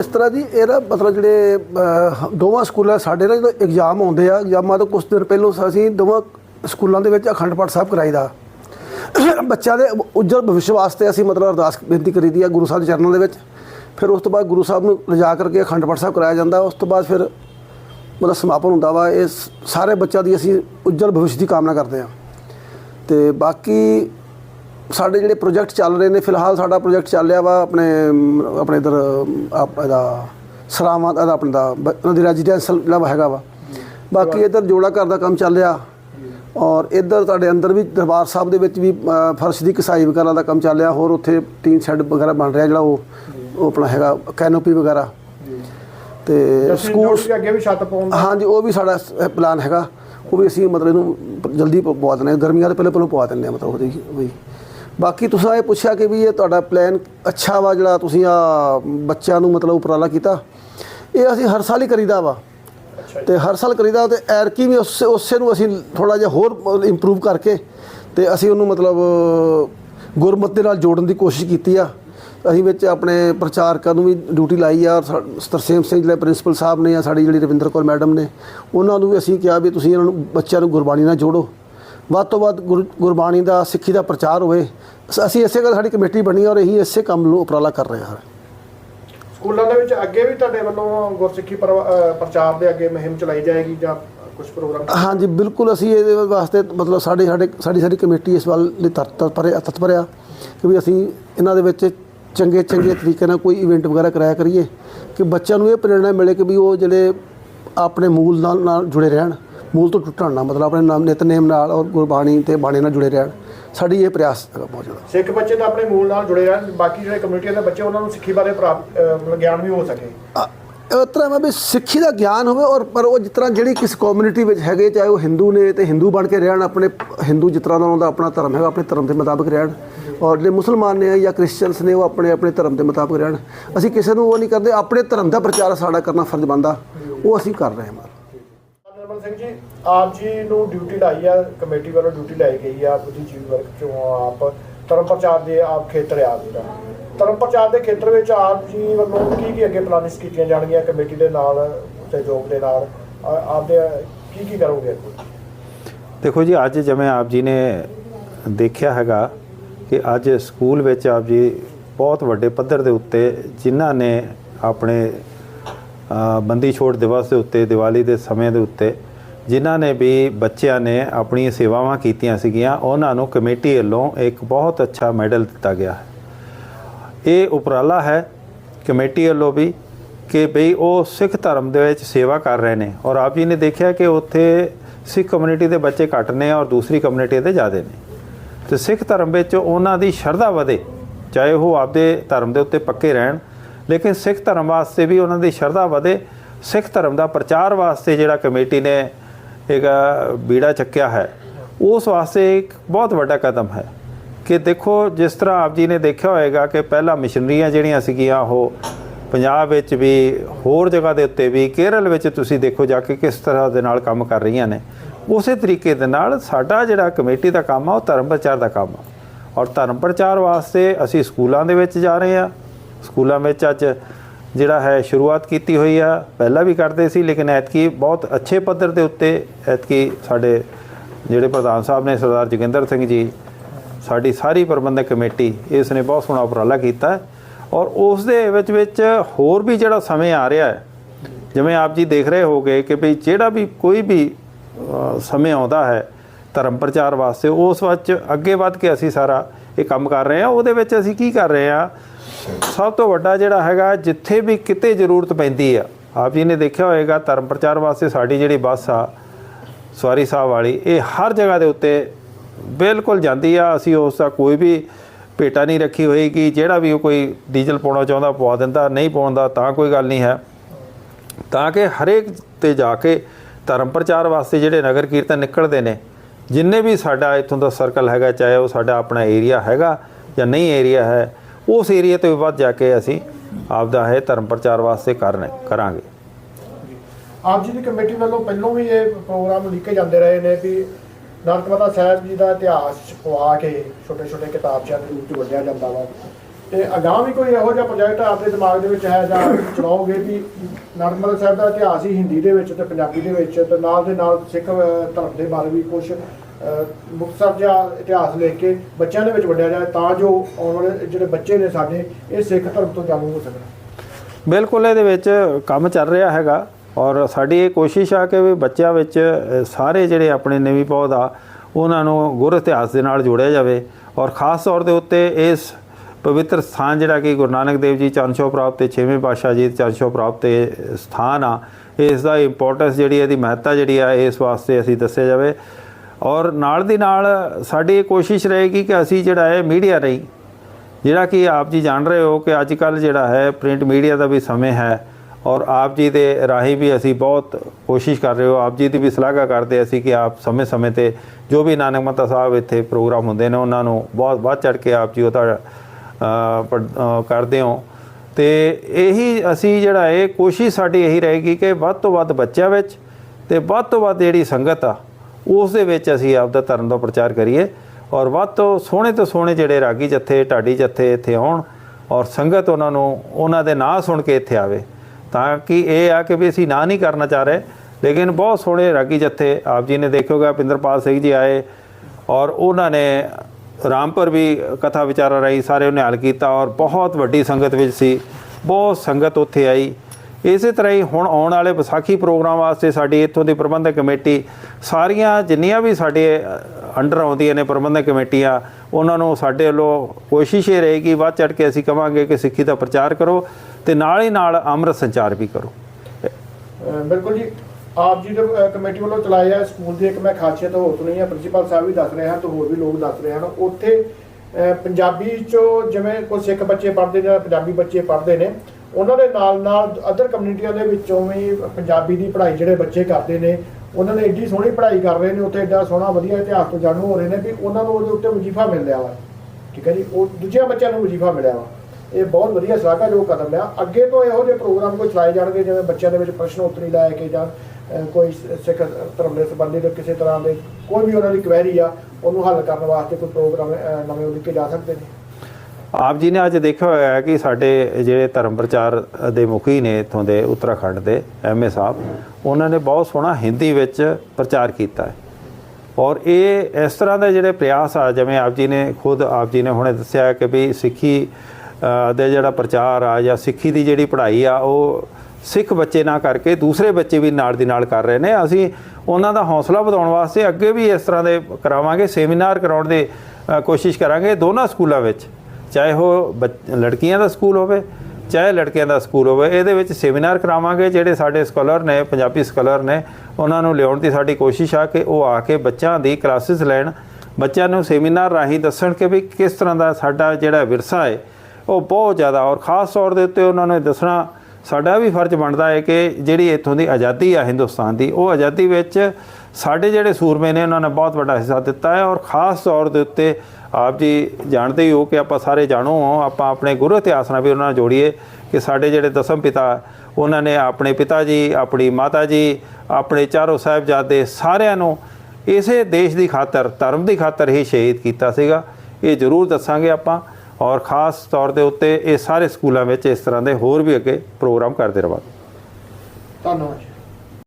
ਇਸ ਤਰ੍ਹਾਂ ਜੀ ਇਹਦਾ ਮਤਲਬ ਜਿਹੜੇ ਦੋਵਾਂ ਸਕੂਲਾਂ ਸਾਡੇ ਨਾ ਜਦੋਂ ਐਗਜ਼ਾਮ ਆਉਂਦੇ ਆ ਐਗਜ਼ਾਮਾਂ ਤੋਂ ਕੁਝ ਦਿਨ ਪਹਿਲਾਂ ਅਸੀਂ ਦੋਵਾਂ ਸਕੂਲਾਂ ਦੇ ਵਿੱਚ ਅਖੰਡ ਪਾਠ ਸਾਹਿਬ ਕਰਾਈਦਾ ਬੱਚਿਆਂ ਦੇ ਉੱਜਲ ਭਵਿੱਖ ਵਾਸਤੇ ਅਸੀਂ ਮਤਲਬ ਅਰਦਾਸ ਬੇਨਤੀ ਕਰੀਦੀ ਆ ਗੁਰੂ ਸਾਹਿਬ ਦੇ ਚਰਨਾਂ ਦੇ ਵਿੱਚ। ਫਿਰ ਉਸ ਤੋਂ ਬਾਅਦ ਗੁਰੂ ਸਾਹਿਬ ਨੂੰ ਲਿਜਾ ਕਰਕੇ ਅਖੰਡ ਪਾਠ ਸਾਹਿਬ ਕਰਾਇਆ ਜਾਂਦਾ। ਉਸ ਤੋਂ ਬਾਅਦ ਫਿਰ ਮਤਲਬ ਸਮਾਪਨ ਹੁੰਦਾ ਵਾ। ਇਹ ਸਾਰੇ ਬੱਚਿਆਂ ਦੀ ਅਸੀਂ ਉੱਜਲ ਭਵਿੱਖ ਦੀ ਕਾਮਨਾ ਕਰਦੇ ਹਾਂ ਤੇ ਬਾਕੀ ਸਾਡੇ ਜਿਹੜੇ ਪ੍ਰੋਜੈਕਟ ਚੱਲ ਰਹੇ ਨੇ ਫਿਲਹਾਲ ਸਾਡਾ ਪ੍ਰੋਜੈਕਟ ਚੱਲ ਰਿਹਾ ਵਾ ਆਪਣੇ ਆਪਣੇ ਇਧਰ ਇਹਦਾ ਸਰਾਵਾਂ ਦਾ ਆਪਣੇ ਦਾ ਉਹਨਾਂ ਦੀ ਰੈਜ਼ੀਡੈਂਸ਼ਲ ਜਿਹੜਾ ਹੈਗਾ ਵਾ। ਬਾਕੀ ਇਧਰ ਜੋੜਾ ਘਰ ਦਾ ਕੰਮ ਚੱਲ ਰਿਹਾ। ਔਰ ਇਧਰ ਤੁਹਾਡੇ ਅੰਦਰ ਵੀ ਦਰਬਾਰ ਸਾਹਿਬ ਦੇ ਵਿੱਚ ਵੀ ਫਰਸ਼ ਦੀ ਕਸਾਈ ਵਗੈਰਾ ਦਾ ਕੰਮ ਚੱਲ ਰਿਹਾ। ਹੋਰ ਉੱਥੇ ਟੀਨ ਸ਼ੈੱਡ ਵਗੈਰਾ ਬਣ ਰਿਹਾ ਜਿਹੜਾ ਉਹ ਉਹ ਆਪਣਾ ਹੈਗਾ ਕੈਨੋਪੀ ਵਗੈਰਾ। ਤੇ ਸਕੂਲ ਅੱਗੇ ਵੀ ਛੱਤ ਪਾਉਣ ਹਾਂਜੀ ਉਹ ਵੀ ਸਾਡਾ ਪਲਾਨ ਹੈਗਾ। ਉਹ ਵੀ ਅਸੀਂ ਮਤਲਬ ਇਹਨੂੰ ਜਲਦੀ ਪਵਾ ਦਿੰਦੇ ਗਰਮੀਆਂ ਦੇ ਪਹਿਲੇ ਪਹਿਲਾਂ ਪਵਾ ਦਿੰਦੇ ਹਾਂ ਮਤਲਬ ਉਹਦੀ ਵੀ ਬਾਕੀ ਤੁਸੀਂ ਇਹ ਪੁੱਛਿਆ ਕਿ ਵੀ ਇਹ ਤੁਹਾਡਾ ਪਲਾਨ ਅੱਛਾ ਵਾ ਜਿਹੜਾ ਤੁਸੀਂ ਆ ਬੱਚਿਆਂ ਨੂੰ ਮਤਲਬ ਉਪਰਾਲਾ ਕੀਤਾ। ਇਹ ਅਸੀਂ ਹਰ ਸਾਲ ਹੀ ਕਰੀਦਾ ਵਾ। ਤੇ ਹਰ ਸਾਲ ਕਰੀਦਾ ਤੇ ਐਰਕੀ ਵੀ ਉਸੇ ਉਸੇ ਨੂੰ ਅਸੀਂ ਥੋੜਾ ਜਿਹਾ ਹੋਰ ਇੰਪਰੂਵ ਕਰਕੇ ਤੇ ਅਸੀਂ ਉਹਨੂੰ ਮਤਲਬ ਗੁਰਮਤਿ ਦੇ ਨਾਲ ਜੋੜਨ ਦੀ ਕੋਸ਼ਿਸ਼ ਕੀਤੀ ਆ। ਅਸੀਂ ਵਿੱਚ ਆਪਣੇ ਪ੍ਰਚਾਰਕਾਂ ਨੂੰ ਵੀ ਡਿਊਟੀ ਲਾਈ ਆ। ਔਰ ਸਾ- ਤਰਸੇਮ ਸਿੰਘ ਜਿਹੜੇ ਪ੍ਰਿੰਸੀਪਲ ਸਾਹਿਬ ਨੇ ਆ ਸਾਡੀ ਜਿਹੜੀ ਰਵਿੰਦਰ ਕੌਰ ਮੈਡਮ ਨੇ ਉਹਨਾਂ ਨੂੰ ਵੀ ਅਸੀਂ ਕਿਹਾ ਵੀ ਤੁਸੀਂ ਇਹਨਾਂ ਨੂੰ ਬੱਚਿਆਂ ਨੂੰ ਗੁਰਬਾਣੀ ਨਾਲ ਜੋੜੋ। ਵੱਧ ਤੋਂ ਵੱਧ ਗੁਰ- ਗੁਰਬਾਣੀ ਦਾ ਸਿੱਖੀ ਦਾ ਪ੍ਰਚਾਰ ਹੋਵੇ। ਅਸੀਂ ਇਸੇ ਗੱਲ ਸਾਡੀ ਕਮੇਟੀ ਬਣੀ ਔਰ ਇਹੀ ਇਸੇ ਕੰਮ ਨੂੰ ਉਪਰਾਲਾ ਕਰ ਰਹੇ ਹਾਂ। ਸਕੂਲਾਂ ਦੇ ਵਿੱਚ ਅੱਗੇ ਵੀ ਤੁਹਾਡੇ ਵੱਲੋਂ ਗੁਰਸਿੱਖੀ ਪ੍ਰਚਾਰ ਦੇ ਅੱਗੇ ਮੁਹਿੰਮ ਚਲਾਈ ਜਾਏਗੀ ਜਾਂ ਕੁਝ ਪ੍ਰੋਗਰਾਮ? ਹਾਂਜੀ ਬਿਲਕੁਲ ਅਸੀਂ ਇਹਦੇ ਵਾਸਤੇ ਮਤਲਬ ਸਾਡੇ ਸਾਡੇ ਸਾਡੀ ਸਾਡੀ ਕਮੇਟੀ ਇਸ ਵੱਲ ਲਈ ਤਤ- ਤਤਪਰ ਤਤਪਰ ਆ ਕਿ ਵੀ ਅਸੀਂ ਇਹਨਾਂ ਦੇ ਵਿੱਚ ਚੰਗੇ ਚੰਗੇ ਤਰੀਕੇ ਨਾਲ ਕੋਈ ਇਵੈਂਟ ਵਗੈਰਾ ਕਰਾਇਆ ਕਰੀਏ ਕਿ ਬੱਚਿਆਂ ਨੂੰ ਇਹ ਪ੍ਰੇਰਣਾ ਮਿਲੇ ਕਿ ਵੀ ਉਹ ਜਿਹੜੇ ਆਪਣੇ ਮੂਲ ਨਾਲ ਨਾਲ ਜੁੜੇ ਰਹਿਣ। ਮੂਲ ਤੋਂ ਟੁੱਟਣ ਨਾ ਮਤਲਬ ਆਪਣੇ ਨਾਮ ਨਿਤਨੇਮ ਨਾਲ ਔਰ ਗੁਰਬਾਣੀ ਤੇ ਬਾਣੀ ਨਾਲ ਜੁੜੇ ਰਹਿਣ। ਸਾਡੀ ਇਹ ਪ੍ਰਯਾਸ ਹੈਗਾ ਬਹੁਤ ਜ਼ਿਆਦਾ। ਸਿੱਖ ਬੱਚੇ ਤਾਂ ਆਪਣੇ ਮੂਲ ਨਾਲ ਜੁੜੇ ਰਹਿਣ ਬਾਕੀ ਜਿਹੜੇ ਕਮਿਊਨਿਟੀਆਂ ਦੇ ਬੱਚੇ ਉਹਨਾਂ ਨੂੰ ਸਿੱਖੀ ਬਾਰੇ ਪ੍ਰਾਪਤ ਗਿਆਨ ਵੀ ਹੋ ਸਕੇ। ਇਸ ਤਰ੍ਹਾਂ ਮੈਂ ਵੀ ਸਿੱਖੀ ਦਾ ਗਿਆਨ ਹੋਵੇ ਔਰ ਪਰ ਉਹ ਜਿਸ ਤਰ੍ਹਾਂ ਜਿਹੜੀ ਕਿਸ ਕਮਿਊਨਿਟੀ ਵਿੱਚ ਹੈਗੇ ਚਾਹੇ ਉਹ ਹਿੰਦੂ ਨੇ ਤੇ ਹਿੰਦੂ ਬਣ ਕੇ ਰਹਿਣ ਆਪਣੇ ਹਿੰਦੂ ਜਿਸ ਤਰ੍ਹਾਂ ਦਾ ਉਹਨਾਂ ਦਾ ਆਪਣਾ ਧਰਮ ਹੈਗਾ ਆਪਣੇ ਧਰਮ ਦੇ ਮੁਤਾਬਕ ਰਹਿਣ। ਔਰ ਜਿਹੜੇ ਮੁਸਲਮਾਨ ਨੇ ਜਾਂ ਕ੍ਰਿਸਚੀਅਨਸ ਨੇ ਉਹ ਆਪਣੇ ਆਪਣੇ ਧਰਮ ਦੇ ਮੁਤਾਬਕ ਰਹਿਣ। ਅਸੀਂ ਕਿਸੇ ਨੂੰ ਉਹ ਨਹੀਂ ਕਰਦੇ ਆਪਣੇ ਧਰਮ ਦਾ ਪ੍ਰਚਾਰ ਸਾਡਾ ਕਰਨਾ ਫਰਜ਼ ਬਣਦਾ। ਉਹ ਅਸੀਂ ਕਰ ਰਹੇ ਹਾਂ। ਆਪ ਜੀ ਨੂੰ ਡਿਊਟੀ ਲਾਈ ਆ, ਕਮੇਟੀ ਵੱਲੋਂ ਡਿਊਟੀ ਲਾਈ ਗਈ ਆ ਬੁੱਧੀਜੀਵੀ ਵਰਗ ਚੋਂ ਆਪ, ਧਰਮ ਪ੍ਰਚਾਰ ਦੇ ਆਪ ਖੇਤਰ ਆ ਆਪ ਧਰਮ ਪ੍ਰਚਾਰ ਦੇ ਖੇਤਰ ਵਿੱਚ ਆਪ ਜੀ ਵੱਲੋਂ ਕੀ ਕੀ ਅੱਗੇ ਪਲਾਨਿੰਗ ਕੀਤੀਆਂ ਜਾਣਗੀਆਂ ਕਮੇਟੀ ਦੇ ਨਾਲ ਸਹਿਯੋਗ ਦੇ ਨਾਲ? ਆ- ਕੀ ਕੀ ਕਰੋਗੇ ਦੇਖੋ ਜੀ, ਅੱਜ ਜਿਵੇਂ ਆਪ ਜੀ ਨੇ ਦੇਖਿਆ ਹੈਗਾ ਕਿ ਅੱਜ ਸਕੂਲ ਵਿੱਚ ਆਪ ਜੀ ਬਹੁਤ ਵੱਡੇ ਪੱਧਰ ਦੇ ਉੱਤੇ ਜਿਨ੍ਹਾਂ ਨੇ ਆਪਣੇ ਬੰਦੀ ਛੋੜ ਦਿਵਸ ਦੇ ਉੱਤੇ, ਦੀਵਾਲੀ ਦੇ ਸਮੇਂ ਦੇ ਉੱਤੇ ਜਿਨ੍ਹਾਂ ਨੇ ਵੀ ਬੱਚਿਆਂ ਨੇ ਆਪਣੀਆਂ ਸੇਵਾਵਾਂ ਕੀਤੀਆਂ ਸੀਗੀਆਂ, ਉਹਨਾਂ ਨੂੰ ਕਮੇਟੀ ਵੱਲੋਂ ਇੱਕ ਬਹੁਤ ਅੱਛਾ ਮੈਡਲ ਦਿੱਤਾ ਗਿਆ ਹੈ। ਇਹ ਉਪਰਾਲਾ ਹੈ ਕਮੇਟੀ ਵੱਲੋਂ ਵੀ ਕਿ ਭਈ ਉਹ ਸਿੱਖ ਧਰਮ ਦੇ ਵਿੱਚ ਸੇਵਾ ਕਰ ਰਹੇ ਨੇ ਔਰ ਆਪ ਜੀ ਨੇ ਦੇਖਿਆ ਕਿ ਉੱਥੇ ਸਿੱਖ ਕਮਿਊਨਿਟੀ ਦੇ ਬੱਚੇ ਘੱਟ ਨੇ ਔਰ ਦੂਸਰੀ ਕਮਿਊਨਿਟੀ ਦੇ ਜ਼ਿਆਦੇ ਨੇ। ਤੇ ਸਿੱਖ ਧਰਮ ਵਿੱਚ ਉਹਨਾਂ ਦੀ ਸ਼ਰਧਾ ਵਧੇ, ਚਾਹੇ ਉਹ ਆਪਦੇ ਧਰਮ ਦੇ ਉੱਤੇ ਪੱਕੇ ਰਹਿਣ, ਲੇਕਿਨ ਸਿੱਖ ਧਰਮ ਵਾਸਤੇ ਵੀ ਉਹਨਾਂ ਦੀ ਸ਼ਰਧਾ ਵਧੇ। ਸਿੱਖ ਧਰਮ ਦਾ ਪ੍ਰਚਾਰ ਵਾਸਤੇ ਜਿਹੜਾ ਕਮੇਟੀ ਨੇ ਇੱਕ ਬੀੜਾ ਚੱਕਿਆ ਹੈ ਉਸ ਵਾਸਤੇ ਇੱਕ ਬਹੁਤ ਵੱਡਾ ਕਦਮ ਹੈ ਕਿ ਦੇਖੋ ਜਿਸ ਤਰ੍ਹਾਂ ਆਪ ਜੀ ਨੇ ਦੇਖਿਆ ਹੋਵੇਗਾ ਕਿ ਪਹਿਲਾਂ ਮਿਸ਼ਨਰੀਆਂ ਜਿਹੜੀਆਂ ਸੀਗੀਆਂ ਉਹ ਪੰਜਾਬ ਵਿੱਚ ਵੀ ਹੋਰ ਜਗ੍ਹਾ ਦੇ ਉੱਤੇ ਵੀ ਕੇਰਲ ਵਿੱਚ ਤੁਸੀਂ ਦੇਖੋ ਜਾ ਕੇ ਕਿਸ ਤਰ੍ਹਾਂ ਦੇ ਨਾਲ ਕੰਮ ਕਰ ਰਹੀਆਂ ਨੇ ਉਸੇ ਤਰੀਕੇ ਦੇ ਨਾਲ ਸਾਡਾ ਜਿਹੜਾ ਕਮੇਟੀ ਦਾ ਕੰਮ ਆ ਉਹ ਧਰਮ ਪ੍ਰਚਾਰ ਦਾ ਕੰਮ ਆ ਔਰ ਧਰਮ ਪ੍ਰਚਾਰ ਵਾਸਤੇ ਅਸੀਂ ਸਕੂਲਾਂ ਦੇ ਵਿੱਚ ਜਾ ਰਹੇ ਆ ਸਕੂਲਾਂ ਵਿੱਚ ਅੱਜ ਜਿਹੜਾ ਹੈ ਸ਼ੁਰੂਆਤ ਕੀਤੀ ਹੋਈ ਆ, ਪਹਿਲਾਂ ਵੀ ਕਰਦੇ ਸੀ, ਲੇਕਿਨ ਐਤਕੀ ਬਹੁਤ ਅੱਛੇ ਪੱਧਰ ਦੇ ਉੱਤੇ ਐਤਕੀ ਸਾਡੇ ਜਿਹੜੇ ਪ੍ਰਧਾਨ ਸਾਹਿਬ ਨੇ ਸਰਦਾਰ ਜੋਗਿੰਦਰ ਸਿੰਘ ਜੀ, ਸਾਡੀ ਸਾਰੀ ਪ੍ਰਬੰਧਕ ਕਮੇਟੀ ਇਸ ਨੇ ਬਹੁਤ ਸੋਹਣਾ ਉਪਰਾਲਾ ਕੀਤਾ ਔਰ ਉਸ ਦੇ ਵਿੱਚ ਵਿੱਚ ਹੋਰ ਵੀ ਜਿਹੜਾ ਸਮੇਂ ਆ ਰਿਹਾ ਹੈ, ਜਿਵੇਂ ਆਪ ਜੀ ਦੇਖ ਰਹੇ ਹੋਗੇ ਕਿ ਵੀ ਜਿਹੜਾ ਵੀ ਕੋਈ ਵੀ ਸਮੇਂ ਆਉਂਦਾ ਹੈ ਧਰਮ ਪ੍ਰਚਾਰ ਵਾਸਤੇ, ਉਸ ਵਿੱਚ ਅੱਗੇ ਵੱਧ ਕੇ ਅਸੀਂ ਸਾਰਾ ਇਹ ਕੰਮ ਕਰ ਰਹੇ ਹਾਂ। ਉਹਦੇ ਵਿੱਚ ਅਸੀਂ ਕੀ ਕਰ ਰਹੇ ਹਾਂ? ਸਭ ਤੋਂ ਵੱਡਾ ਜਿਹੜਾ ਹੈਗਾ, ਜਿੱਥੇ ਵੀ ਕਿਤੇ ਜ਼ਰੂਰਤ ਪੈਂਦੀ ਆ, ਆਪ ਜੀ ਨੇ ਦੇਖਿਆ ਹੋਵੇਗਾ ਧਰਮ ਪ੍ਰਚਾਰ ਵਾਸਤੇ ਸਾਡੀ ਜਿਹੜੀ ਬੱਸ ਆ, ਸਵਾਰੀ ਸਾਹਿਬ ਵਾਲੀ, ਇਹ ਹਰ ਜਗ੍ਹਾ ਦੇ ਉੱਤੇ ਬਿਲਕੁਲ ਜਾਂਦੀ ਆ। ਅਸੀਂ ਉਸ ਦਾ ਕੋਈ ਵੀ ਭੇਟਾ ਨਹੀਂ ਰੱਖੀ ਹੋਈ ਕਿ ਜਿਹੜਾ ਵੀ ਉਹ ਕੋਈ ਡੀਜ਼ਲ ਪਾਉਣਾ ਚਾਹੁੰਦਾ, ਪਵਾ ਦਿੰਦਾ, ਨਹੀਂ ਪਾਉਂਦਾ, ਤਾਂ ਕੋਈ ਗੱਲ ਨਹੀਂ ਹੈ। ਤਾਂ ਕਿ ਹਰੇਕ ਤੇ ਜਾ ਕੇ ਧਰਮ ਪ੍ਰਚਾਰ ਵਾਸਤੇ ਜਿਹੜੇ ਨਗਰ ਕੀਰਤਨ ਨਿਕਲਦੇ ਨੇ ਜਿੰਨੇ ਵੀ ਸਾਡਾ ਇੱਥੋਂ ਦਾ ਸਰਕਲ ਹੈਗਾ, ਚਾਹੇ ਉਹ ਸਾਡਾ ਆਪਣਾ ਏਰੀਆ ਹੈਗਾ ਜਾਂ ਨਹੀਂ ਏਰੀਆ ਹੈ, ਉਸ ਏਰੀਆ ਤੋਂ ਵੀ ਵੱਧ ਜਾ ਕੇ ਅਸੀਂ ਆਪਦਾ ਹੈ ਧਰਮ ਪ੍ਰਚਾਰ ਵਾਸਤੇ ਕਰਨੇ, ਕਰਾਂਗੇ। ਆਪ ਜੀ ਦੀ ਕਮੇਟੀ ਵੱਲੋਂ ਪਹਿਲੋਂ ਵੀ ਇਹ ਪ੍ਰੋਗਰਾਮ ਲਿਖੇ ਜਾਂਦੇ ਰਹੇ ਨੇ ਵੀ ਨਰਤਮਤਾ ਸਾਹਿਬ ਜੀ ਦਾ ਇਤਿਹਾਸ ਛਪਵਾ ਕੇ ਛੋਟੇ ਛੋਟੇ ਕਿਤਾਬਚਿਆਂ ਦੇ ਰੂਪ ਚ ਵੰਡਿਆ ਜਾਂਦਾ ਵਾ। ਤੇ ਅਗਾਂਹ ਵੀ ਕੋਈ ਇਹੋ ਜਿਹਾ ਪ੍ਰੋਜੈਕਟ ਆਪਦੇ ਦਿਮਾਗ ਦੇ ਵਿੱਚ ਹੈ ਜਾਂ ਚਲਾਓਗੇ ਵੀ ਨਰਮਲ ਸਾਹਿਬ ਦਾ ਇਤਿਹਾਸ ਹੀ ਹਿੰਦੀ ਦੇ ਵਿੱਚ ਤੇ ਪੰਜਾਬੀ ਦੇ ਵਿੱਚ ਤੇ ਨਾਲ ਦੇ ਨਾਲ ਸਿੱਖ ਧਰਮ ਦੇ ਬਾਰੇ ਵੀ ਕੁਝ ਮੁਕਤਸਰ ਜਿਹਾ ਇਤਿਹਾਸ ਲਿਖ ਕੇ ਬੱਚਿਆਂ ਦੇ ਵਿੱਚ ਵੰਡਿਆ ਜਾਏ ਤਾਂ ਜੋ ਆਉਣ ਵਾਲੇ ਜਿਹੜੇ ਬੱਚੇ ਨੇ ਸਾਡੇ, ਇਹ ਸਿੱਖ ਧਰਮ ਤੋਂ ਜਾਣੂ ਹੋ ਸਕਣ। ਬਿਲਕੁਲ ਇਹਦੇ ਵਿੱਚ ਕੰਮ ਚੱਲ ਰਿਹਾ ਹੈਗਾ ਔਰ ਸਾਡੀ ਇਹ ਕੋਸ਼ਿਸ਼ ਆ ਕਿ ਵੀ ਬੱਚਿਆਂ ਵਿੱਚ ਸਾਰੇ ਜਿਹੜੇ ਆਪਣੇ ਨਵੀਂ ਪੌਦ ਆ ਉਹਨਾਂ ਨੂੰ ਗੁਰ ਇਤਿਹਾਸ ਦੇ ਨਾਲ ਜੋੜਿਆ ਜਾਵੇ ਔਰ ਖਾਸ ਤੌਰ ਦੇ ਉੱਤੇ ਇਸ ਪਵਿੱਤਰ ਸਥਾਨ ਜਿਹੜਾ ਕਿ ਗੁਰੂ ਨਾਨਕ ਦੇਵ ਜੀ ਚਰਨ ਛੋਹ ਪ੍ਰਾਪਤ ਤੇ ਛੇਵੇਂ ਪਾਤਸ਼ਾਹ ਜੀ ਦੇ ਚਰਨ ਛੋਹ ਪ੍ਰਾਪਤ ਤੇ ਸਥਾਨ ਆ ਇਸ ਦਾ ਇੰਪੋਰਟੈਂਸ ਜਿਹੜੀ ਇਹਦੀ ਮਹੱਤਤਾ ਜਿਹੜੀ ਆ ਇਸ ਵਾਸਤੇ ਅਸੀਂ ਦੱਸਿਆ ਜਾਵੇ। ਔਰ ਨਾਲ ਦੀ ਨਾਲ ਸਾਡੀ ਇਹ ਕੋਸ਼ਿਸ਼ ਰਹੇਗੀ ਕਿ ਅਸੀਂ ਜਿਹੜਾ ਹੈ ਮੀਡੀਆ ਰਹੀ ਜਿਹੜਾ ਕਿ ਆਪ ਜੀ ਜਾਣ ਰਹੇ ਹੋ ਕਿ ਅੱਜ ਕੱਲ ਜਿਹੜਾ ਹੈ ਪ੍ਰਿੰਟ ਮੀਡੀਆ ਦਾ ਵੀ ਸਮੇਂ ਹੈ ਔਰ ਆਪ ਜੀ ਦੇ ਰਾਹੀਂ ਵੀ ਅਸੀਂ ਬਹੁਤ ਕੋਸ਼ਿਸ਼ ਕਰ ਰਹੇ ਹੋ ਆਪ ਜੀ ਦੀ ਵੀ ਸ਼ਲਾਘਾ ਕਰਦੇ ਅਸੀਂ ਕਿ ਆਪ ਸਮੇਂ-ਸਮੇਂ ਤੇ ਜੋ ਵੀ ਨਾਨਕ ਮੱਤਾ ਸਾਹਿਬ ਇੱਥੇ ਪ੍ਰੋਗਰਾਮ ਹੁੰਦੇ ਨੇ ਉਹਨਾਂ ਨੂੰ ਬਹੁਤ ਵੱਧ ਚੜ ਕੇ ਆਪ ਜੀ ਉਹਦਾ ਅ, ਕਰਦੇ ਹੋ। ਤੇ ਇਹੀ ਅਸੀਂ ਜਿਹੜਾ ਇਹ ਕੋਸ਼ਿਸ਼ ਸਾਡੀ ਇਹੀ ਰਹੇਗੀ ਕਿ ਵੱਧ ਤੋਂ ਵੱਧ ਬੱਚਿਆਂ ਵਿੱਚ ਤੇ ਵੱਧ ਤੋਂ ਵੱਧ ਜਿਹੜੀ ਸੰਗਤ ਆ, ਉਸ ਦੇ ਵਿੱਚ ਅਸੀਂ ਆਪ ਦਾ ਧਰਮ ਦਾ ਪ੍ਰਚਾਰ ਕਰੀਏ ਔਰ ਵੱਧ ਤੋਂ ਸੋਹਣੇ ਤੋਂ ਸੋਹਣੇ ਜਿਹੜੇ ਰਾਗੀ ਜੱਥੇ, ਢਾਡੀ ਜੱਥੇ ਇੱਥੇ ਆਉਣ ਔਰ ਸੰਗਤ ਉਹਨਾਂ ਨੂੰ, ਉਹਨਾਂ ਦੇ ਨਾਂ ਸੁਣ ਕੇ ਇੱਥੇ ਆਵੇ। ਤਾਂ ਕਿ ਇਹ ਆ ਕਿ ਵੀ ਅਸੀਂ ਨਾ ਨਹੀਂ ਕਰਨਾ ਚਾਹ ਰਹੇ, ਲੇਕਿਨ ਬਹੁਤ ਸੋਹਣੇ ਰਾਗੀ ਜੱਥੇ, ਆਪ ਜੀ ਨੇ ਦੇਖਿਓਗਾ ਪਿੰਦਰਪਾਲ ਸਿੰਘ ਜੀ ਆਏ ਔਰ ਉਹਨਾਂ ਨੇ ਰਾਮਪੁਰ ਵੀ ਕਥਾ ਵਿਚਾਰਾ ਰਹੀ ਸਾਰੇ ਉਹਨੇ ਹੱਲ ਕੀਤਾ ਔਰ ਬਹੁਤ ਵੱਡੀ ਸੰਗਤ ਵਿੱਚ ਸੀ। ਬਹੁਤ ਸੰਗਤ ਉੱਥੇ ਆਈ। ਇਸੇ ਤਰ੍ਹਾਂ ਹੀ ਹੁਣ ਆਉਣ ਵਾਲੇ ਵਿਸਾਖੀ ਪ੍ਰੋਗਰਾਮ ਵਾਸਤੇ ਸਾਡੀ ਇੱਥੋਂ ਦੀ ਪ੍ਰਬੰਧਕ ਕਮੇਟੀ ਸਾਰੀਆਂ ਜਿੰਨੀਆਂ ਵੀ ਸਾਡੇ ਅੰਡਰ ਆਉਂਦੀਆਂ ਨੇ ਪ੍ਰਬੰਧਕ ਕਮੇਟੀਆਂ, ਉਹਨਾਂ ਨੂੰ ਸਾਡੇ ਵੱਲੋਂ ਕੋਸ਼ਿਸ਼ ਇਹ ਰਹੇਗੀ ਵੱਧ ਚੜ ਕੇ ਅਸੀਂ ਕਵਾਂਗੇ ਕਿ ਸਿੱਖੀ ਦਾ ਪ੍ਰਚਾਰ ਕਰੋ ਤੇ ਨਾਲ ਹੀ ਨਾਲ ਅੰਮ੍ਰਿਤ ਸੰਚਾਰ ਵੀ ਕਰੋ। ਬਿਲਕੁਲ ਜੀ। ਆਪ ਜੀ ਦੇ ਕਮੇਟੀ ਵੱਲੋਂ ਚਲਾਏ ਆ ਸਕੂਲ ਦੀ ਇੱਕ ਮੈਂ ਖਾਸੀਅਤ ਹੋਰ ਸੁਣੀ ਹੈ ਪ੍ਰਿੰਸੀਪਲ ਸਾਹਿਬ ਵੀ ਦੱਸ ਰਹੇ ਹਨ ਤੇ ਹੋਰ ਵੀ ਲੋਕ ਦੱਸ ਰਹੇ ਹਨ। ਉੱਥੇ ਪੰਜਾਬੀ ਚੋਂ ਜਿਵੇਂ ਕੋਈ ਸਿੱਖ ਬੱਚੇ ਪੜ੍ਹਦੇ ਜਾਂ ਪੰਜਾਬੀ ਬੱਚੇ ਪੜ੍ਹਦੇ ਨੇ, ਉਹਨਾਂ ਦੇ ਨਾਲ ਨਾਲ ਅਦਰ ਕਮਿਊਨਿਟੀਆਂ ਦੇ ਵਿੱਚੋਂ ਵੀ ਪੰਜਾਬੀ ਦੀ ਪੜ੍ਹਾਈ ਜਿਹੜੇ ਬੱਚੇ ਕਰਦੇ ਨੇ, ਉਹਨਾਂ ਨੇ ਏਡੀ ਸੋਹਣੀ ਪੜ੍ਹਾਈ ਕਰ ਰਹੇ ਨੇ, ਉੱਥੇ ਏਡਾ ਸੋਹਣਾ ਵਧੀਆ ਇਤਿਹਾਸ ਤੋਂ ਜਾਣੂ ਹੋ ਰਹੇ ਨੇ ਵੀ ਉਹਨਾਂ ਨੂੰ ਉਹਦੇ ਉੱਤੇ ਵਜ਼ੀਫਾ ਮਿਲ ਰਿਹਾ ਵਾ। ਠੀਕ ਹੈ ਜੀ? ਉਹ ਦੂਜਿਆਂ ਬੱਚਿਆਂ ਨੂੰ ਵਜ਼ੀਫਾ ਮਿਲਿਆ ਵਾ। ਇਹ ਬਹੁਤ ਵਧੀਆ ਸ਼ਲਾਘਾਯੋਗ ਕਦਮ ਆ ਅੱਗੇ ਤੋਂ ਇਹੋ ਜਿਹੇ ਪ੍ਰੋਗਰਾਮ ਕੋਈ ਚਲਾਏ ਜਾਣਗੇ, ਜਿਵੇਂ ਬੱਚਿਆਂ ਦੇ ਵਿੱਚ ਪ੍ਰਸ਼ਨ ਉੱਤਰੀ ਲੈ ਕੇ ਜਾਂ ਕੋਈ ਸਿੱਖ ਧਰਮ ਦੇ ਸੰਬੰਧਿਤ ਕਿਸੇ ਤਰ੍ਹਾਂ ਦੇ ਕੋਈ ਵੀ ਉਹਨਾਂ ਦੀ ਕੁਐਰੀ ਆ, ਉਹਨੂੰ ਹੱਲ ਕਰਨ ਵਾਸਤੇ ਕੋਈ ਪ੍ਰੋਗਰਾਮ ਨਵੇਂ ਲਿਖੇ ਜਾ ਸਕਦੇ ਨੇ। ਆਪ ਜੀ ਨੇ ਅੱਜ ਦੇਖਿਆ ਹੋਇਆ ਹੈ ਕਿ ਸਾਡੇ ਜਿਹੜੇ ਧਰਮ ਪ੍ਰਚਾਰ ਦੇ ਮੁਖੀ ਨੇ ਇਥੋਂ ਦੇ ਉੱਤਰਾਖੰਡ ਦੇ ਐਮਏ ਸਾਹਿਬ, ਉਹਨਾਂ ਨੇ ਬਹੁਤ ਸੋਹਣਾ ਹਿੰਦੀ ਵਿੱਚ ਪ੍ਰਚਾਰ ਕੀਤਾ ਹੈ। ਔਰ ਇਹ ਇਸ ਤਰ੍ਹਾਂ ਦੇ ਜਿਹੜੇ ਪ੍ਰਯਾਸ ਆ, ਜਿਵੇਂ ਆਪ ਜੀ ਨੇ ਖੁਦ ਆਪ ਜੀ ਨੇ ਹੁਣੇ ਦੱਸਿਆ ਕਿ ਵੀ ਸਿੱਖੀ ਦੇ ਜਿਹੜਾ ਪ੍ਰਚਾਰ ਆ ਜਾਂ ਸਿੱਖੀ ਦੀ ਜਿਹੜੀ ਪੜ੍ਹਾਈ ਆ, ਉਹ ਸਿੱਖ ਬੱਚੇ ਨਾ ਕਰਕੇ ਦੂਸਰੇ ਬੱਚੇ ਵੀ ਨਾਲ ਦੀ ਨਾਲ ਕਰ ਰਹੇ ਨੇ। ਅਸੀਂ ਉਹਨਾਂ ਦਾ ਹੌਸਲਾ ਵਧਾਉਣ ਵਾਸਤੇ ਅੱਗੇ ਵੀ ਇਸ ਤਰ੍ਹਾਂ ਦੇ ਕਰਾਵਾਂਗੇ, ਸੈਮੀਨਾਰ ਕਰਾਉਣ ਦੀ ਕੋਸ਼ਿਸ਼ ਕਰਾਂਗੇ ਦੋਨਾਂ ਸਕੂਲਾਂ ਵਿੱਚ। ਚਾਹੇ ਉਹ ਬੱਚ- ਲੜਕੀਆਂ ਦਾ ਸਕੂਲ ਹੋਵੇ, ਚਾਹੇ ਲੜਕਿਆਂ ਦਾ ਸਕੂਲ ਹੋਵੇ, ਇਹਦੇ ਵਿੱਚ ਸੈਮੀਨਾਰ ਕਰਾਵਾਂਗੇ। ਜਿਹੜੇ ਸਾਡੇ ਸਕਾਲਰ ਨੇ, ਪੰਜਾਬੀ ਸਕਾਲਰ ਨੇ, ਉਹਨਾਂ ਨੂੰ ਲਿਆਉਣ ਦੀ ਸਾਡੀ ਕੋਸ਼ਿਸ਼ ਆ ਕਿ ਉਹ ਆ ਕੇ ਬੱਚਿਆਂ ਦੀ ਕਲਾਸਿਸ ਲੈਣ। ਬੱਚਿਆਂ ਨੂੰ ਸੈਮੀਨਾਰ ਰਾਹੀਂ ਦੱਸਣ ਕਿ ਵੀ ਕਿਸ ਤਰ੍ਹਾਂ ਦਾ ਸਾਡਾ ਜਿਹੜਾ ਵਿਰਸਾ ਹੈ ਉਹ ਬਹੁਤ ਜ਼ਿਆਦਾ, ਔਰ ਖਾਸ ਤੌਰ ਦੇ ਉੱਤੇ ਉਹਨਾਂ ਨੇ ਦੱਸਣਾ, ਸਾਡਾ ਵੀ ਫਰਜ਼ ਬਣਦਾ ਹੈ ਕਿ ਜਿਹੜੀ ਇੱਥੋਂ ਦੀ ਆਜ਼ਾਦੀ ਆ ਹਿੰਦੁਸਤਾਨ ਦੀ, ਉਹ ਆਜ਼ਾਦੀ ਵਿੱਚ ਸਾਡੇ ਜਿਹੜੇ ਸੂਰਮੇ ਨੇ, ਉਹਨਾਂ ਨੇ ਬਹੁਤ ਵੱਡਾ ਹਿੱਸਾ ਦਿੱਤਾ ਹੈ, ਔਰ ਖਾਸ ਤੌਰ ਦੇ ਉੱਤੇ ਆਪ ਜੀ ਜਾਣਦੇ ਹੀ ਹੋ ਕਿ ਆਪਾਂ ਸਾਰੇ ਜਾਣੋ ਹੋ, ਆਪਾਂ ਆਪਣੇ ਗੁਰੂ ਇਤਿਹਾਸ ਨਾਲ ਵੀ ਉਹਨਾਂ ਨਾਲ ਜੋੜੀਏ ਕਿ ਸਾਡੇ ਜਿਹੜੇ ਦਸਮ ਪਿਤਾ, ਉਹਨਾਂ ਨੇ ਆਪਣੇ ਪਿਤਾ ਜੀ, ਆਪਣੀ ਮਾਤਾ ਜੀ, ਆਪਣੇ ਚਾਰੋਂ ਸਾਹਿਬਜ਼ਾਦੇ ਸਾਰਿਆਂ ਨੂੰ ਇਸੇ ਦੇਸ਼ ਦੀ ਖਾਤਰ, ਧਰਮ ਦੀ ਖਾਤਰ ਹੀ ਸ਼ਹੀਦ ਕੀਤਾ ਸੀਗਾ। ਇਹ ਜ਼ਰੂਰ ਦੱਸਾਂਗੇ ਆਪਾਂ। ਔਰ ਖਾਸ ਤੌਰ ਦੇ ਉੱਤੇ ਇਹ ਸਾਰੇ ਸਕੂਲਾਂ ਵਿੱਚ ਇਸ ਤਰ੍ਹਾਂ ਦੇ ਹੋਰ ਵੀ ਅੱਗੇ ਪ੍ਰੋਗਰਾਮ ਕਰਦੇ ਰਵਾਂਗੇ। ਧੰਨਵਾਦ